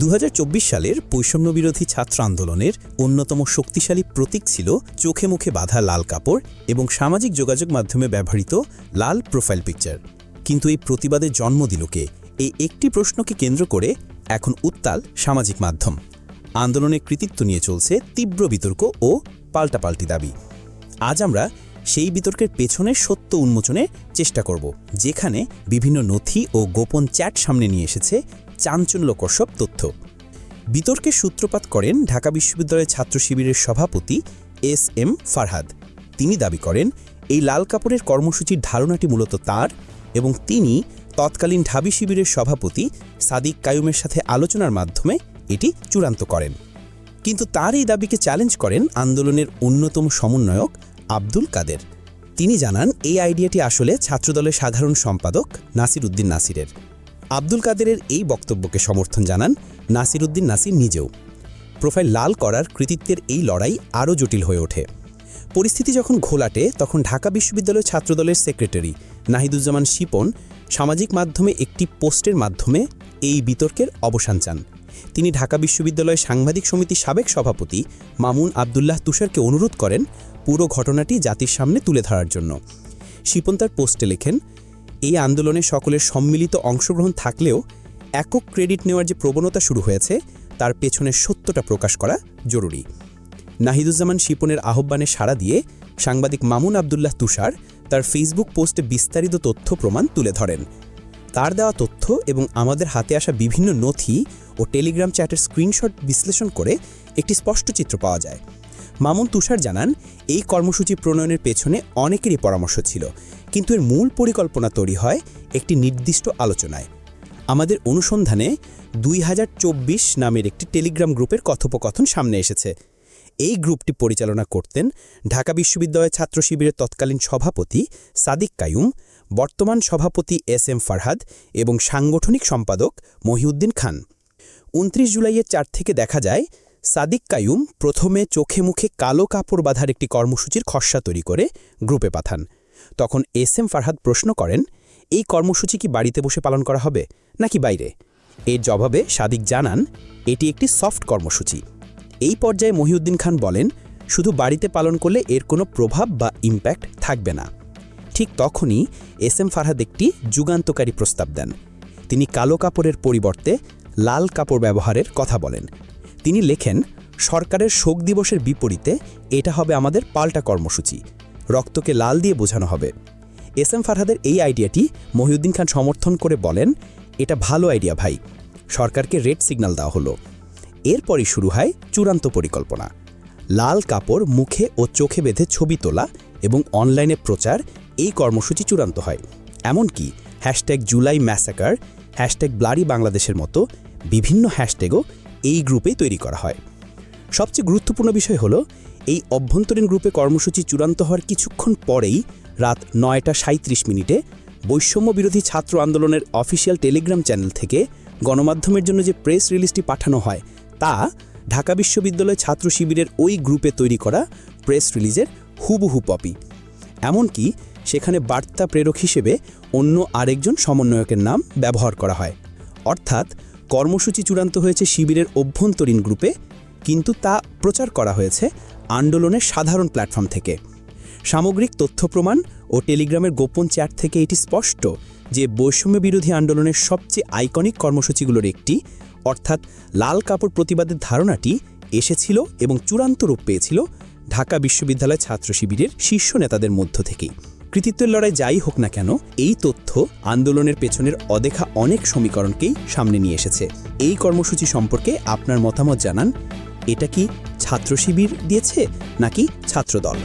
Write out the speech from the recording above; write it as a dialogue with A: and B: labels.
A: দু হাজার চব্বিশ সালের বৈষম্যবিরোধী ছাত্র আন্দোলনের অন্যতম শক্তিশালী প্রতীক ছিল চোখে মুখে বাঁধা লাল কাপড় এবং সামাজিক যোগাযোগ মাধ্যমে ব্যবহৃত লাল প্রোফাইল পিকচার কিন্তু এই প্রতিবাদের জন্ম দিল কে এই একটি প্রশ্নকে কেন্দ্র করে এখন উত্তাল সামাজিক মাধ্যম। আন্দোলনের কৃতিত্ব নিয়ে চলছে তীব্র বিতর্ক ও পাল্টাপাল্টি দাবি। আজ আমরা সেই বিতর্কের পেছনে সত্য উন্মোচনের চেষ্টা করব, যেখানে বিভিন্ন নথি ও গোপন চ্যাট সামনে নিয়ে এসেছে চাঞ্চল্যকর তথ্য। বিতর্কের সূত্রপাত করেন ঢাকা বিশ্ববিদ্যালয়ের ছাত্র শিবিরের সভাপতি এস এম ফারহাদ। তিনি দাবি করেন, এই লাল কাপড়ের কর্মসূচির ধারণাটি মূলত তার এবং তিনি তৎকালীন ঢাবি শিবিরের সভাপতি সাদিক কায়ুমের সাথে আলোচনার মাধ্যমে এটি চূড়ান্ত করেন। কিন্তু তার এই দাবিকে চ্যালেঞ্জ করেন আন্দোলনের অন্যতম সমন্বয়ক আব্দুল কাদের। তিনি জানান, এই আইডিয়াটি আসলে ছাত্রদলের সাধারণ সম্পাদক নাসির উদ্দিন নাসিরের। আব্দুল কাদেরের এই বক্তব্যকে সমর্থন জানান নাসির উদ্দিন নাসির নিজেও। প্রোফাইল লাল করার কৃতিত্বের এই লড়াই আরও জটিল হয়ে ওঠে। পরিস্থিতি যখন ঘোলাটে, তখন ঢাকা বিশ্ববিদ্যালয় ছাত্রদলের সেক্রেটারি নাহিদুজ্জামান শিপন সামাজিক মাধ্যমে একটি পোস্টের মাধ্যমে এই বিতর্কের অবসান চান। তিনি ঢাকা বিশ্ববিদ্যালয় সাংবাদিক সমিতির সাবেক সভাপতি মামুন আবদুল্লাহ তুষারকে অনুরোধ করেন পুরো ঘটনাটি জাতির সামনে তুলে ধরার জন্য। শিপন তার পোস্টে লেখেন এই আন্দোলনে সকলের সম্মিলিত অংশগ্রহণ থাকলেও একক ক্রেডিট নেওয়ার যে প্রবণতা শুরু হয়েছে, তার পেছনের সত্যটা প্রকাশ করা জরুরি। নাহিদুজ্জামান শিপনের আহ্বানে সাড়া দিয়ে সাংবাদিক মামুন আবদুল্লাহ তুষার তার ফেসবুক পোস্টে বিস্তারিত তথ্য প্রমাণ তুলে ধরেন। তার দেওয়া তথ্য এবং আমাদের হাতে আসা বিভিন্ন নথি ও টেলিগ্রাম চ্যাটের স্ক্রিনশট বিশ্লেষণ করে একটি স্পষ্ট চিত্র পাওয়া যায়। মামুন তুষার জানান, এই কর্মসূচি প্রণয়নের পেছনে অনেকেরই পরামর্শ ছিল কিন্তু এর মূল পরিকল্পনা তৈরি হয় একটি নির্দিষ্ট আলোচনায়। আমাদের অনুসন্ধানে দুই হাজার চব্বিশ নামের একটি টেলিগ্রাম গ্রুপের কথোপকথন সামনে এসেছে। এই গ্রুপটি পরিচালনা করতেন ঢাকা বিশ্ববিদ্যালয় ছাত্র শিবিরের তৎকালীন সভাপতি সাদিক কায়ুম, বর্তমান সভাপতি এস এম ফারহাদ এবং সাংগঠনিক সম্পাদক মহিউদ্দিন খান। উনত্রিশ জুলাইয়ের চার থেকে দেখা যায়, সাদিক কায়ুম প্রথমে চোখে মুখে কালো কাপড় বাঁধার একটি কর্মসূচির খসড়া তৈরি করে গ্রুপে পাঠান। তখন এস এম ফারহাদ প্রশ্ন করেন, এই কর্মসূচি কি বাড়িতে বসে পালন করা হবে নাকি বাইরে? এর জবাবে সাদিক জানান, এটি একটি সফট কর্মসূচি। এই পর্যায়ে মহিউদ্দিন খান বলেন, শুধু বাড়িতে পালন করলে এর কোনো প্রভাব বা ইম্প্যাক্ট থাকবে না। ঠিক তখনই এস এম ফারহাদ একটি যুগান্তকারী প্রস্তাব দেন। তিনি কালো কাপড়ের পরিবর্তে লাল কাপড় ব্যবহারের কথা বলেন। তিনি লেখেন, সরকারের শোক দিবসের বিপরীতে এটা হবে আমাদের পাল্টা কর্মসূচি। রক্তকে লাল দিয়ে বোঝানো হবে। এস এম ফারহাদের এই আইডিয়াটি মহিউদ্দিন খান সমর্থন করে বলেন, এটা ভালো আইডিয়া ভাই। সরকারকে রেড সিগন্যাল দেওয়া হলো। এরপরই শুরু হয় চূড়ান্ত পরিকল্পনা। লাল কাপড় মুখে ও চোখে বেঁধে ছবি তোলা এবং অনলাইনে প্রচার, এই কর্মসূচি চূড়ান্ত হয়। এমনকি hashtag July massacre, hashtag blurry বাংলাদেশের মতো বিভিন্ন হ্যাশট্যাগও এই গ্রুপেই তৈরি করা হয়। সবচেয়ে গুরুত্বপূর্ণ বিষয় হলো, এই অভ্যন্তরীণ গ্রুপে কর্মসূচি চূড়ান্ত হওয়ার কিছুক্ষণ পরেই রাত নয়টা সাঁত্রিশ মিনিটে বৈষম্য বিরোধী ছাত্র আন্দোলনের অফিসিয়াল টেলিগ্রাম চ্যানেল থেকে গণমাধ্যমের জন্য যে প্রেস রিলিজটি পাঠানো হয়, তা ঢাকা বিশ্ববিদ্যালয় ছাত্র শিবিরের ওই গ্রুপে তৈরি করা প্রেস রিলিজের হুবহু কপি এমনকি সেখানে বার্তা প্রেরক হিসেবে অন্য আরেকজন সমন্বয়কের নাম ব্যবহার করা হয়। অর্থাৎ কর্মসূচি চূড়ান্ত হয়েছে শিবিরের অভ্যন্তরীণ গ্রুপে কিন্তু তা প্রচার করা হয়েছে আন্দোলনের সাধারণ প্ল্যাটফর্ম থেকে। সামগ্রিক তথ্য প্রমাণ ও টেলিগ্রামের গোপন চ্যাট থেকে এটি স্পষ্ট যে বৈষম্য বিরোধী আন্দোলনের সবচেয়ে আইকনিক কর্মসূচিগুলোর একটি, অর্থাৎ লাল কাপড় প্রতিবাদের ধারণাটি, এসেছিল এবং চূড়ান্ত রূপ পেয়েছিল ঢাকা বিশ্ববিদ্যালয় ছাত্র শিবিরের শীর্ষ নেতাদের মধ্য থেকেই। কৃতিত্বের লড়াই যাই হোক না কেন, এই তথ্য আন্দোলনের পেছনের অদেখা অনেক সমীকরণকেই সামনে নিয়ে এসেছে। এই কর্মসূচি সম্পর্কে আপনার মতামত জানান এটা কি ছাত্র শিবির দিয়েছে নাকি ছাত্রদল?